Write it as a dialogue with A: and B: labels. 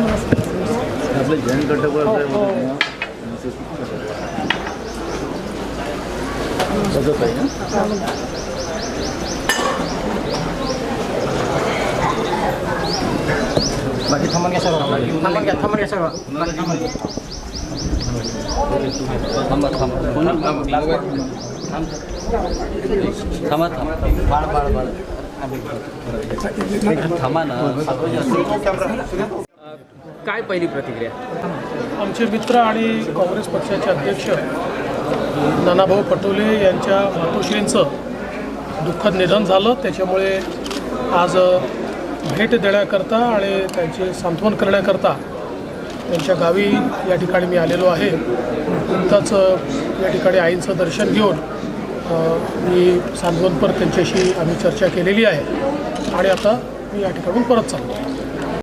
A: आपले जैन घटक बघत आहे ना
B: बाकी थांबून घ्या सर्व थांबून घ्या थांबून घ्या सर्व बाकी थांबून घ्या.
C: थांबा थांबा थांबा थांबा
B: बाळ बाळ बाळ
C: थांबा ना
D: काय पहिली प्रतिक्रिया?
E: आमचे मित्र आणि काँग्रेस पक्षाचे अध्यक्ष नानाभाऊ पटोले यांच्या मातोश्रींचं दुःखद निधन झालं. त्याच्यामुळे आज भेट देण्याकरता आणि त्यांचे सांत्वन करण्याकरता त्यांच्या गावी या ठिकाणी मी आलेलो आहे. नुकताच या ठिकाणी आईंचं दर्शन घेऊन मी सांगवनपर त्यांच्याशी आम्ही चर्चा केलेली आहे. आणि आता मी या ठिकाणून परत चाललो.